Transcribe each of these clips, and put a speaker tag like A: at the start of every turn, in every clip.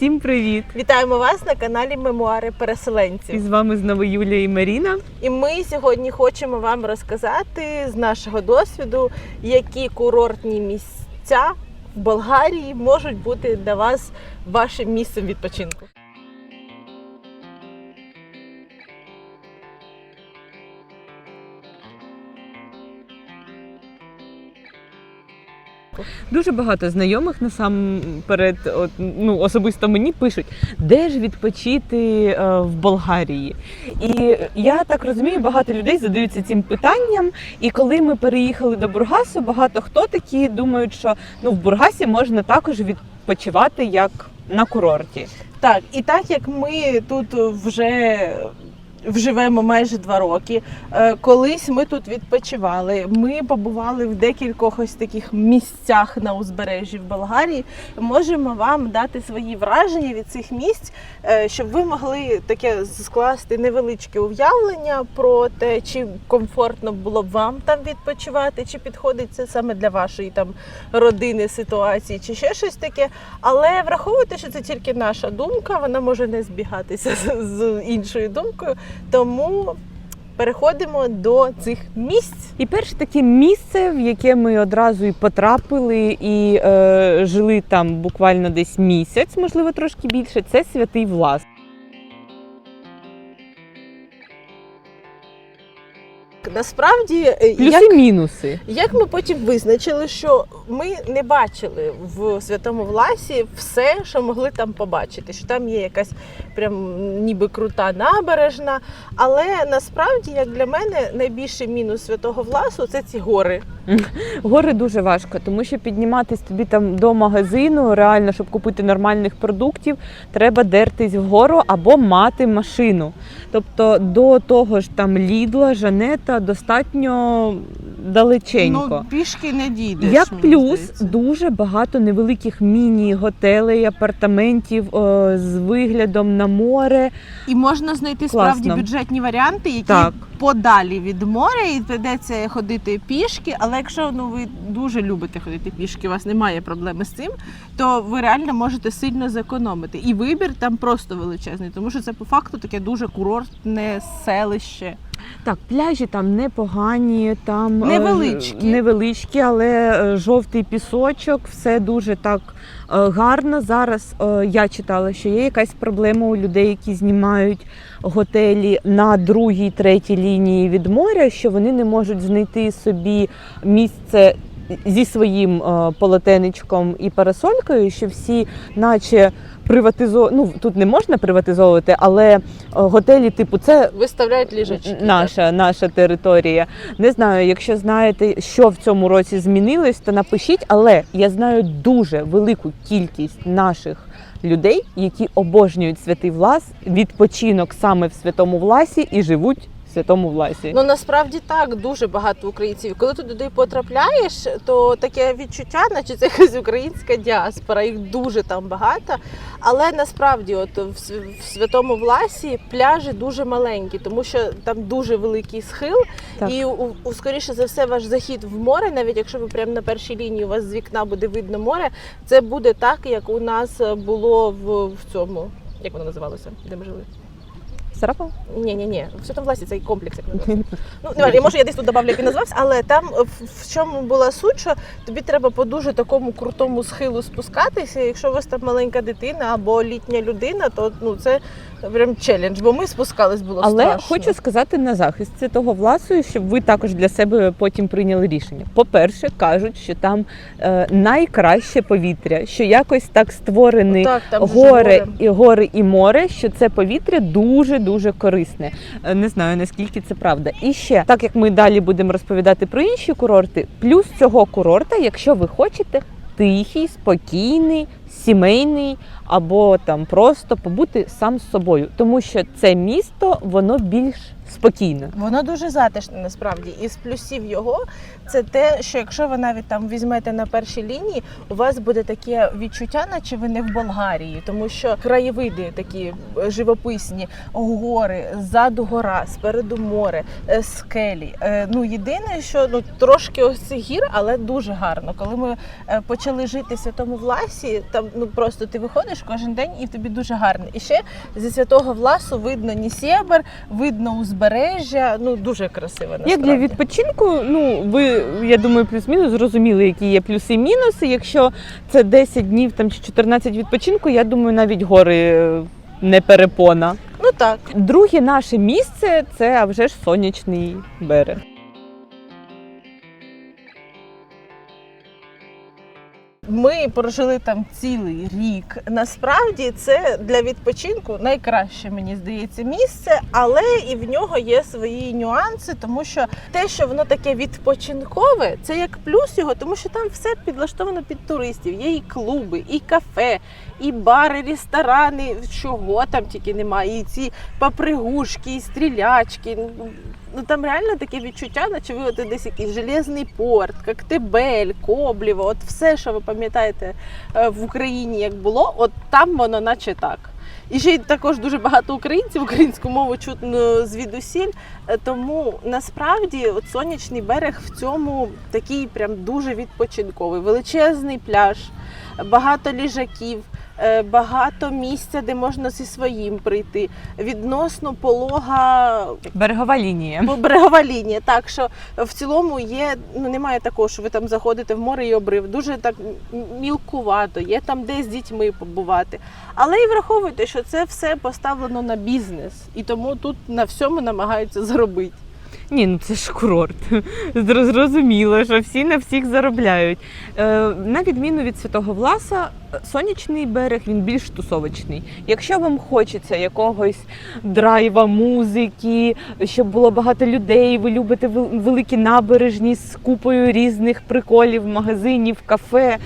A: Всім привіт!
B: Вітаємо вас на каналі Мемуари переселенців.
A: І з вами знову Юлія і Маріна.
B: І ми сьогодні хочемо вам розказати з нашого досвіду, які курортні місця в Болгарії можуть бути для вас вашим місцем відпочинку.
A: Дуже багато знайомих насамперед, от, ну особисто мені пишуть, де ж відпочити е, в Болгарії. І я так розумію, багато людей задаються цим питанням. І коли ми переїхали до Бургасу, багато хто такі думають, що ну в Бургасі можна також відпочивати як на курорті.
B: Так, і так як ми тут вже вживемо майже два роки, е, колись ми тут відпочивали. Ми побували в декількох ось таких місцях на узбережжі в Болгарії. Можемо вам дати свої враження від цих місць, е, щоб ви могли таке скласти невеличке уявлення про те, чи комфортно було б вам там відпочивати, чи підходить це саме для вашої там родини ситуації, чи ще щось таке. Але враховуйте, що це тільки наша думка, вона може не збігатися з, з іншою думкою. Тому переходимо до цих місць.
A: І перше таке місце, в яке ми одразу і потрапили, і е, жили там буквально десь місяць, можливо, трошки більше. Це святий Влас.
B: Насправді, е, як,
A: Плюси-мінуси.
B: як ми потім визначили, що ми не бачили в Святому Власі все, що могли там побачити. Що там є якась прям ніби крута набережна. Але насправді, як для мене, найбільший мінус святого Власу це ці гори.
A: Гори дуже важко, тому що підніматись тобі там до магазину, реально, щоб купити нормальних продуктів, треба дертись вгору або мати машину. Тобто до того ж там Лідла, Жанета достатньо далеченько.
B: Ну, пішки не дійдеш.
A: Як
B: мені
A: плюс
B: здається.
A: дуже багато невеликих міні-готелей, апартаментів о, з виглядом на море.
B: І можна знайти
A: Класно.
B: справді бюджетні варіанти, які
A: Так.
B: подалі від моря, і прийдеться ходити пішки. Але якщо ну ви дуже любите ходити пішки, у вас немає проблеми з цим, то ви реально можете сильно зекономити. І вибір там просто величезний, тому що це по факту таке дуже курортне селище.
A: Так, пляжі там непогані, там е,
B: Невеличкі.
A: невеличкі, але е, жовтий пісочок, все дуже так е, гарно. Зараз я читала, що є якась проблема у людей, які знімають готелі на другій, третій лінії від моря, що вони не можуть знайти собі місце. Зі своїм е, полотенечком і парасолькою, що всі, наче приватизо... ну тут не можна приватизовувати, але е, готелі, типу, це
B: Виставляють ліжачки.
A: наша, наша територія. Не знаю, якщо знаєте, що в цьому році змінилось, то напишіть. Але я знаю дуже велику кількість наших людей, які обожнюють святий Влас, відпочинок саме в святому Власі і живуть святому Власі.
B: Ну насправді так дуже багато українців. Коли ти туди потрапляєш, то таке відчуття, наче це якась українська діаспора. Їх дуже там багато. Але насправді, от в святому Власі пляжі дуже маленькі, тому що там дуже великий схил,
A: Так.
B: і у, у скоріше за все ваш захід в море, навіть якщо ви прямо на першій лінії у вас з вікна буде видно море, це буде так, як у нас було в, в цьому. Як воно називалося? Де ми жили?
A: Сарапа?
B: Ні, ні, ні. Все там власі цей комплекс як. Ну, не може, я десь тут додав, як він назвався, але там е, в, в чому була суть, що тобі треба по дуже такому крутому схилу спускатися. Якщо у вас там маленька дитина або літня людина, то ну це прям челендж, бо ми спускались було
A: Але
B: страшно.
A: хочу сказати на захист святого Власу, щоб ви також для себе потім прийняли рішення. По-перше, кажуть, що там е, найкраще повітря, що якось так створений
B: так, там
A: гори і гори і море, що це повітря дуже дуже корисне. Е, Не знаю наскільки це правда. І ще так як ми далі будемо розповідати про інші курорти, плюс цього курорта, якщо ви хочете. Тихий, спокійний, сімейний, або там просто побути сам з собою, тому що це місто воно більш спокійне.
B: Воно дуже затишне насправді. І з плюсів його це те, що якщо ви навіть там візьмете на першій лінії, у вас буде таке відчуття, наче ви не в Болгарії, тому що краєвиди такі е, живописні, гори, ззаду гора, спереду море, е, скелі. Е, Ну єдине, що ну трошки ось гір, але дуже гарно. Коли ми почали жити в Святому Власі, там ну просто ти виходиш кожен день і тобі дуже гарно. І ще зі святого Власу видно Нісєбер, видно узбережжя. Ну дуже красиво.
A: Як для відпочинку, ну ви я думаю, плюс-мінус зрозуміли, які є плюси і мінуси. Якщо це 10 днів там чи 14 відпочинку, я думаю, навіть гори е, не перепона.
B: Ну так.
A: Друге наше місце це а вже ж сонячний берег.
B: Ми прожили там цілий рік. Насправді це для відпочинку найкраще, мені здається, місце, але і в нього є свої нюанси, тому що те, що воно таке відпочинкове, це як плюс його, тому що там все підлаштовано під туристів. Є і клуби, і кафе, і бари, ресторани, чого там тільки немає, і ці попригушки, і стрілячки. Ну там реально таке відчуття, наче ви от десь якийсь железний порт, Коктебель, Коблєво, от все, що ви пам'ятаєте е, в Україні, як було, от там воно наче так. І ще й також дуже багато українців, українську мову чутно звідусіль. Е, Тому насправді от сонячний берег в цьому такий прям дуже відпочинковий, величезний пляж, багато ліжаків. Е, Багато місця, де можна зі своїм прийти. Відносно полога
A: Берегова лінія.
B: Берегова лінія. Так що в цілому є, ну немає такого, що ви там заходите в море і обрив. Дуже так мілкувато, є там де з дітьми побувати. Але і враховуйте, що це все поставлено на бізнес, і тому тут на всьому намагаються заробити.
A: Ні, ну це ж курорт. Зрозуміло, що всі на всіх заробляють. Е, на відміну від Святого Власа, сонячний берег він більш тусовочний. Якщо вам хочеться якогось драйва, музики, щоб було багато людей, ви любите великі набережні з купою різних приколів, магазинів, кафе.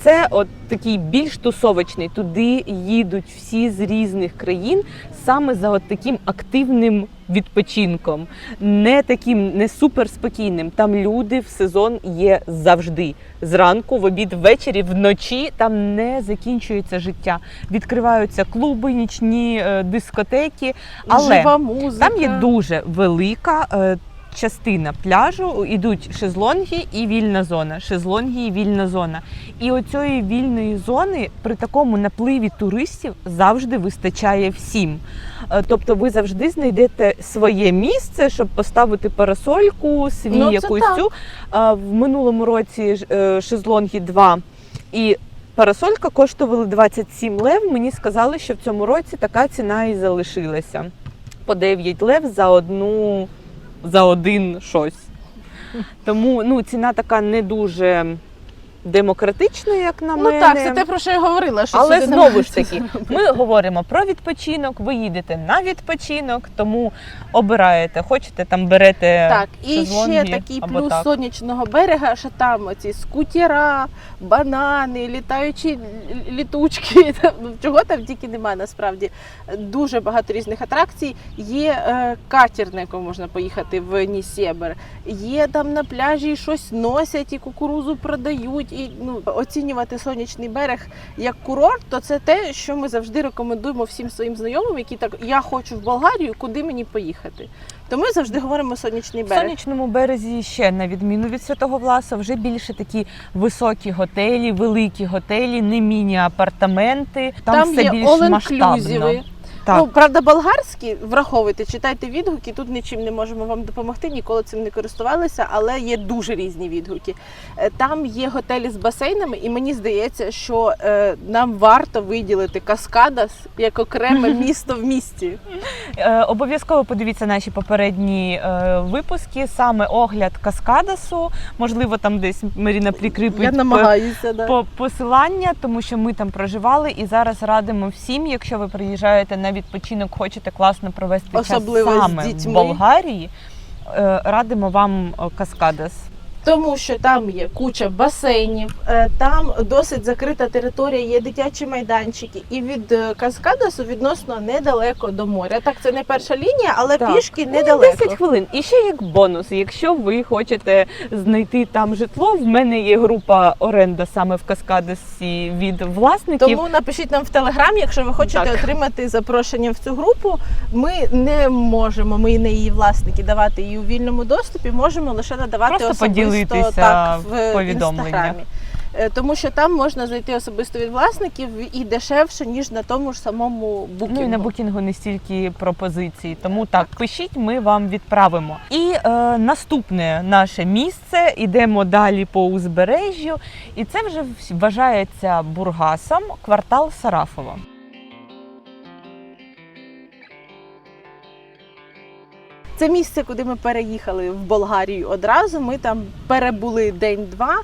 A: Це от такий більш тусовочний. Туди їдуть всі з різних країн саме за от таким активним відпочинком, не таким не суперспокійним. Там люди в сезон є завжди. Зранку, в обід, ввечері, вночі там не закінчується життя. Відкриваються клуби, нічні е, дискотеки, але
B: Жива музика.
A: там є дуже велика. Частина пляжу ідуть шезлонги і вільна зона. Шезлонги і вільна зона. І оцієї вільної зони при такому напливі туристів завжди вистачає всім. Е, Тобто ви завжди знайдете своє місце, щоб поставити парасольку, свій
B: Ну,
A: якусь
B: так.
A: цю. В минулому році е, шезлонги 2 і парасолька коштували 27 лев. Мені сказали, що в цьому році така ціна і залишилася. По 9 лев за одну за один щось. Тому ну, ціна така не дуже демократична, як на
B: Ну
A: мене.
B: так, це те, про що я говорила. Що
A: Але знову ж таки, ми говоримо про відпочинок, ви їдете на відпочинок, тому обираєте, хочете там берете
B: Так, і ще такий плюс
A: так.
B: сонячного берега, що там оці скутера, банани, літаючі літучки, там, ну, чого там тільки немає насправді. Дуже багато різних атракцій. Є е, катер, на якому можна поїхати в Нісєбер. Є там на пляжі щось носять і кукурузу продають. І ну, оцінювати сонячний берег як курорт, то це те, що ми завжди рекомендуємо всім своїм знайомим, які так я хочу в Болгарію, куди мені поїхати. То ми завжди говоримо сонячний
A: В сонячному березі ще на відміну від Святого Власа, вже більше такі високі готелі, великі готелі, не міні-апартаменти. Там,
B: Там,
A: все
B: є
A: більш масштабно. Так.
B: Ну, правда, болгарські, враховуйте, читайте відгуки. Тут нічим не можемо вам допомогти, ніколи цим не користувалися, але є дуже різні відгуки. Е, Там є готелі з басейнами, і мені здається, що е, нам варто виділити Каскадас як окреме місто в місті.
A: Е, Обов'язково подивіться наші попередні е, випуски, саме огляд Каскадасу. Можливо, там десь Маріна прикріпить
B: Я намагаюся. Да.
A: по- посилання, тому що ми там проживали і зараз радимо всім, якщо ви приїжджаєте на відпочинок, хочете класно провести
B: Особливо
A: час саме
B: дітьми.
A: в Болгарії. е, Радимо вам Каскадес. Каскадас.
B: Тому що там є куча басейнів, е, там досить закрита територія, є дитячі майданчики, і від е, Каскадасу відносно недалеко до моря. Так, це не перша лінія, але
A: Так.
B: пішки
A: Ну,
B: недалеко.
A: 10 хвилин. І ще як бонус, якщо ви хочете знайти там житло, в мене є група оренда саме в Каскадасі від власників.
B: Тому напишіть нам в телеграм, якщо ви хочете
A: Так.
B: отримати запрошення в цю групу. Ми не можемо, ми не її власники, давати її у вільному доступі. Можемо лише надавати
A: Просто
B: особисто
A: поділитися
B: так, в
A: повідомленнях.
B: е, тому що там можна знайти особисто від власників і дешевше, ніж на тому ж самому букінгу.
A: Ну і на букінгу не стільки пропозицій. Тому так, пишіть, ми вам відправимо. І е, наступне наше місце ідемо далі по узбережжю, і це вже вважається Бургасом, квартал Сарафово.
B: Це місце, куди ми переїхали в Болгарію одразу. Ми там перебули день-два.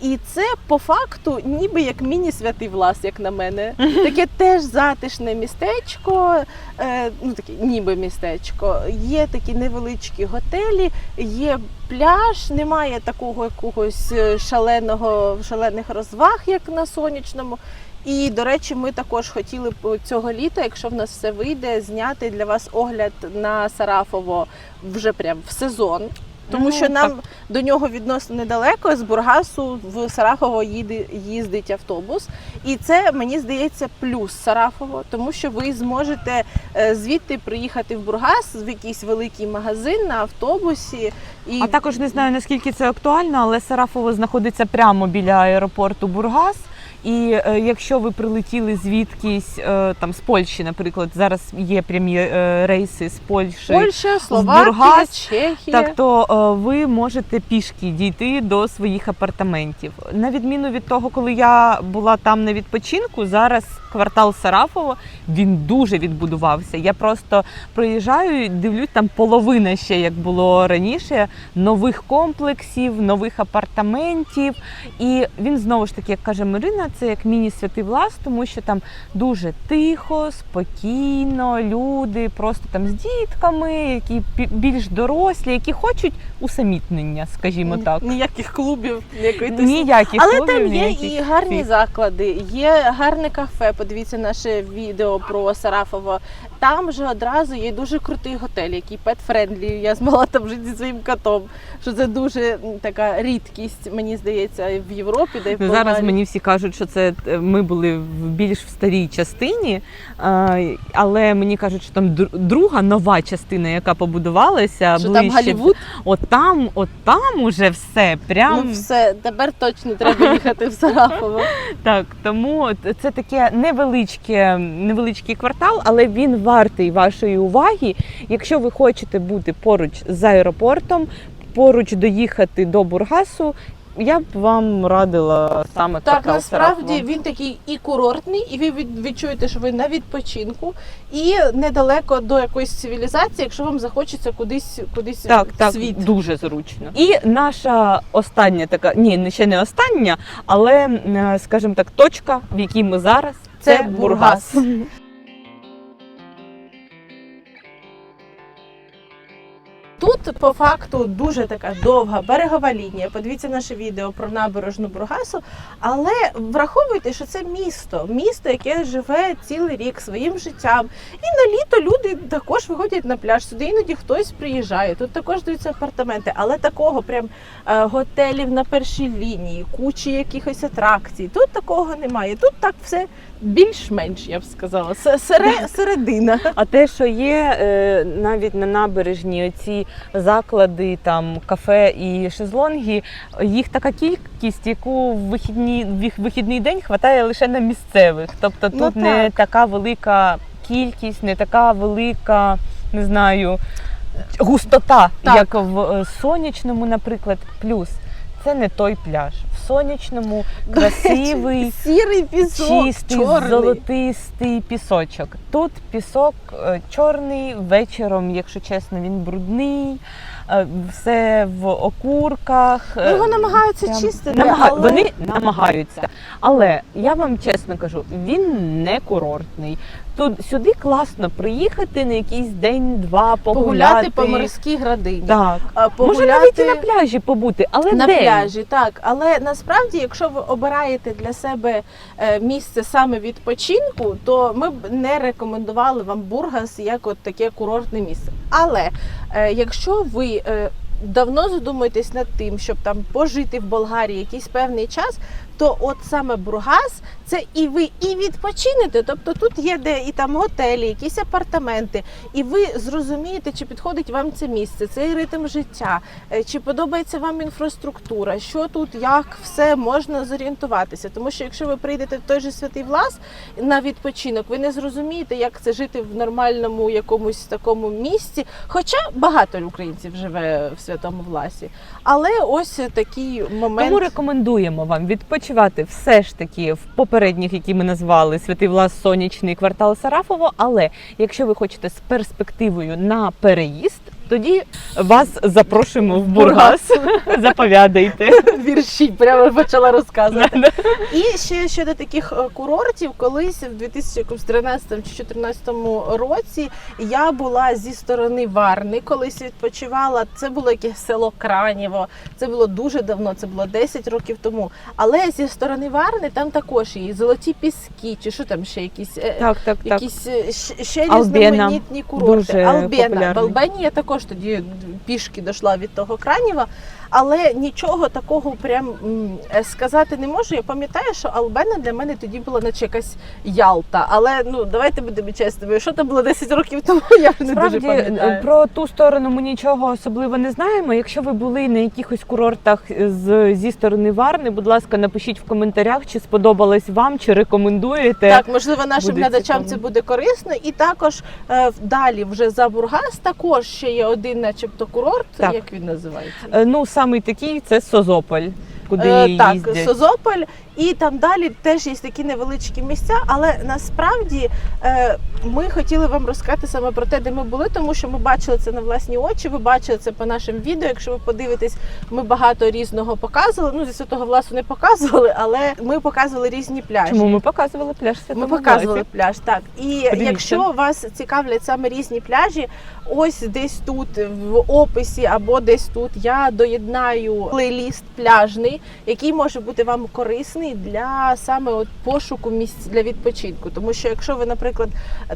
B: І це по факту ніби як міні-святий влас, як на мене. Таке теж затишне містечко, е, ну таке ніби містечко. Є такі невеличкі готелі, є пляж, немає такого якогось е, шаленого шалених розваг, як на сонячному. І, до речі, ми також хотіли б цього літа, якщо в нас все вийде, зняти для вас огляд на Сарафово вже прям в сезон. Тому
A: Ну,
B: що нам
A: так.
B: до нього відносно недалеко. З Бургасу в Сарафово їде, їздить автобус. І це мені здається плюс Сарафово, тому що ви зможете е, звідти приїхати в Бургас в якийсь великий магазин на автобусі. І
A: А також не знаю наскільки це актуально, але Сарафово знаходиться прямо біля аеропорту Бургас. І е, якщо ви прилетіли звідкись е, там з Польщі, наприклад, зараз є прямі е, рейси з Польщі.
B: Польща, Словакія,
A: Бургас,
B: Чехія.
A: Так то е, ви можете пішки дійти до своїх апартаментів. На відміну від того, коли я була там на відпочинку, зараз квартал Сарафово він дуже відбудувався. Я просто проїжджаю, і дивлюсь, там половина ще як було раніше, нових комплексів, нових апартаментів. І він знову ж таки, як каже Марина, це як міні-святий влас, тому що там дуже тихо, спокійно, люди просто там з дітками, які більш дорослі, які хочуть усамітнення, скажімо так.
B: Ніяких клубів, ніякої
A: Ніяких
B: Але
A: клубів,
B: там є
A: ніяких
B: і гарні заклади, є гарне кафе. Подивіться наше відео про Сарафово. Там же одразу є дуже крутий готель, який pet-friendly. Я змогла там жити зі своїм котом. Що це дуже така рідкість, мені здається, в Європі, де в
A: Ну, зараз мені всі кажуть, що це е, ми були в більш в старій частині, але мені кажуть, що там друга нова частина, яка побудувалася,
B: що там
A: ближче.
B: Голлівуд.
A: От там, от там уже все прям
B: Ну все, тепер точно треба їхати в Сарафово.
A: так. Тому це таке невеличке, невеличкий квартал, але він вартий вашої уваги. Якщо ви хочете бути поруч з аеропортом, поруч доїхати до Бургасу. Я б вам радила саме
B: Так,
A: квартал
B: насправді він такий і курортний, і ви від- відчуєте, що ви на відпочинку, і недалеко до якоїсь цивілізації, якщо вам захочеться кудись кудись
A: Так,
B: в
A: так,
B: світ.
A: дуже зручно. І наша остання така, ні, ще не остання, але е, скажімо так, точка, в якій ми зараз, це,
B: Це
A: Бургас.
B: Бургас. 不 Тут по факту дуже така довга берегова лінія. Подивіться наше відео про набережну Бургасу. Але враховуйте, що це місто, місто, яке живе цілий рік своїм життям. І на літо люди також виходять на пляж. Сюди іноді хтось приїжджає. Тут також даються апартаменти, але такого прям е, готелів на першій лінії, кучі якихось атракцій. Тут такого немає. Тут так все більш-менш, я б сказала. Середина.
A: А те, що є е, навіть на набережні оці заклади, там кафе і шезлонги, їх така кількість, яку в вихідні в вихідний день хватає лише на місцевих. Тобто
B: Ну,
A: тут не така велика кількість, не така велика, не знаю, густота,
B: Так.
A: як в е, сонячному, наприклад, плюс. Це не той пляж. В сонячному красивий,
B: Сірий пісок,
A: чистий,
B: чорний.
A: золотистий пісочок. Тут пісок е, чорний, вечором, якщо чесно, він брудний, е, все в окурках.
B: Ну,
A: е,
B: Його намагаються
A: прям-
B: чистити,
A: Намага-
B: але...
A: Вони намагаються. Але я вам чесно кажу, він не курортний. Тут сюди класно приїхати на якийсь день-два, погуляти.
B: погуляти по морській градині.
A: Так.
B: А,
A: Може навіть і на пляжі побути, але
B: на
A: день.
B: пляжі, так. Але насправді, якщо ви обираєте для себе е, місце саме відпочинку, то ми б не рекомендували вам Бургас як от таке курортне місце. Але е, якщо ви е, давно задумуєтесь над тим, щоб там пожити в Болгарії якийсь певний час, то от саме Бургас це і ви і відпочинете. Тобто тут є де і там готелі, якісь апартаменти, і ви зрозумієте, чи підходить вам це місце, цей ритм життя, е, чи подобається вам інфраструктура, що тут, як все можна зорієнтуватися. Тому що якщо ви прийдете в той же святий Влас на відпочинок, ви не зрозумієте, як це жити в нормальному якомусь такому місці. Хоча багато українців живе в святому Власі. Але ось такий момент.
A: Тому рекомендуємо вам відпочивати все ж таки в попередніх, які ми назвали Святий Влас, Сонячний квартал Сарафово. Але якщо ви хочете з перспективою на переїзд, тоді вас запрошуємо в Бургас. Заповядайте.
B: Вірші прямо почала розказувати. І ще щодо таких е, курортів, колись в 2013 чи 2014 році я була зі сторони Варни, колись відпочивала. Це було якесь село Кранєво. Це було дуже давно, це було 10 років тому. Але зі сторони Варни там також є золоті піски, чи що там ще якісь. е,
A: Так, так, так.
B: Якісь е, ще різноманітні курорти.
A: Дуже
B: Албена. В. Албені я також тоді пішки дійшла від того Кранєва, але нічого такого прям е, сказати не можу. Я пам'ятаю, що Албена для мене тоді була наче якась Ялта. Але ну давайте будемо чесними. Що там було 10 років тому, я не
A: Справді
B: дуже пам'ятаю.
A: про ту сторону ми нічого особливо не знаємо. Якщо ви були на якихось курортах з зі сторони Варни, будь ласка, напишіть в коментарях, чи сподобалось вам, чи рекомендуєте.
B: Так, можливо, нашим
A: Буде
B: глядачам
A: цікаво.
B: це буде корисно. І також е, далі, вже за Бургас, також ще є один, начебто, курорт.
A: Так.
B: Як він називається?
A: Е, Ну саме такий це Созополь, куди
B: Е, так,
A: їздять.
B: Созополь, і там далі теж є такі невеличкі місця, але насправді е, ми хотіли вам розказати саме про те, де ми були, тому що ми бачили це на власні очі. Ви бачили це по нашим відео. Якщо ви подивитесь, ми багато різного показували. Ну зі святого власу не показували, але ми показували різні пляжі.
A: Чому ми показували пляж
B: Ми показували пляж, так. І
A: Подивіться.
B: якщо вас цікавлять саме різні пляжі, ось десь тут в описі або десь тут я доєднаю плейліст пляжний, який може бути вам корисний для саме от пошуку місць для відпочинку. Тому що якщо ви, наприклад,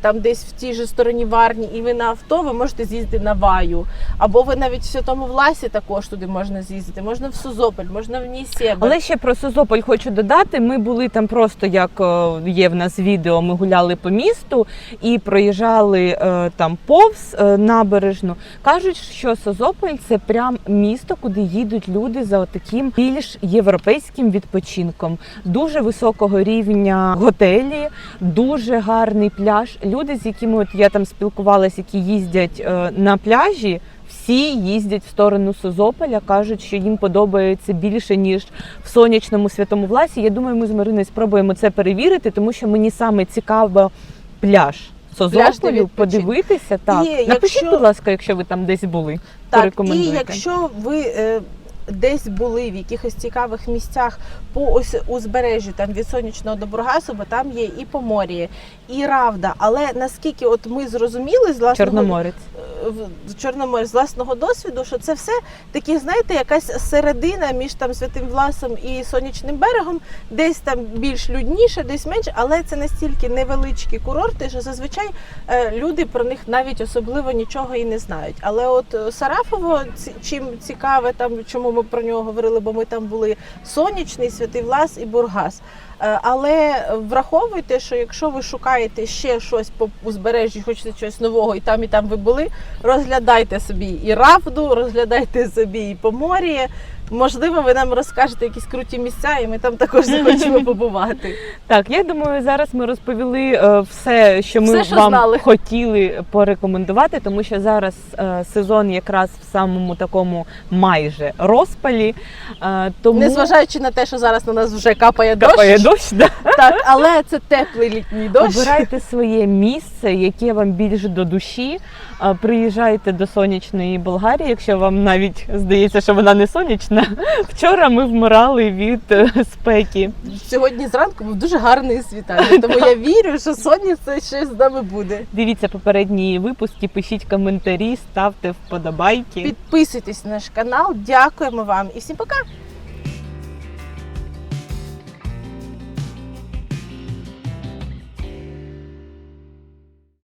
B: там десь в тій же стороні Варні і ви на авто, ви можете з'їздити на Ваю, або ви навіть в Святому Власі також туди можна з'їздити, можна в Сузополь, можна в Нісєбе.
A: Але ще про Созополь хочу додати. Ми були там просто як е, є в нас відео. Ми гуляли по місту і проїжджали е, там повз е, набережну. Кажуть, що Созополь це прям місто, куди їдуть люди за таким більш європейським відпочинком. Дуже високого рівня готелі, дуже гарний пляж. Люди, з якими от я там спілкувалася, які їздять е, на пляжі. Всі їздять в сторону Созополя, кажуть, що їм подобається більше ніж в сонячному святому власі. Я думаю, ми з Мариною спробуємо це перевірити, тому що мені саме цікаво пляж Созополю подивитися. Так
B: І
A: напишіть,
B: якщо-
A: будь ласка, якщо ви там десь були.
B: Так, і якщо ви е, десь були в якихось цікавих місцях по ось узбережжю, там від сонячного до Бургасу, бо там є і Помор'я, і Равда. Але наскільки от ми зрозуміли з власного
A: Чорноморець.
B: е, в Чорноморі з власного досвіду, що це все такі, знаєте, якась середина між там Святим Власом і сонячним берегом, десь там більш людніше, десь менше, але це настільки невеличкі курорти, що зазвичай е, люди про них навіть особливо нічого і не знають. Але от е, Сарафово чим цікаве, там чому ми про нього говорили, бо ми там були сонячний, Святий Влас і Бургас. Е, Але враховуйте, що якщо ви шукаєте ще щось по узбережжі, хочете щось нового, і там, і там ви були, розглядайте собі і Равду, розглядайте собі і Помор'я. Можливо, ви нам розкажете якісь круті місця, і ми там також захочемо побувати.
A: Так, я думаю, зараз ми розповіли е, все, що ми
B: Все, що
A: вам
B: знали.
A: хотіли порекомендувати, тому що зараз е, сезон якраз в самому такому майже розпалі. Тому
B: Незважаючи на те, що зараз на нас вже капає дощ,
A: капає дощ. Да.
B: так, але це теплий літній дощ.
A: Обирайте своє місце, яке вам більше до душі. Приїжджайте до сонячної Болгарії, якщо вам навіть здається, що вона не сонячна. Вчора ми вмирали від е, спеки.
B: Сьогодні зранку був дуже гарний світанок, тому я вірю, що сонце ще з нами буде.
A: Дивіться попередні випуски, пишіть коментарі, ставте вподобайки.
B: Підписуйтесь на наш канал. Дякуємо вам і всім пока!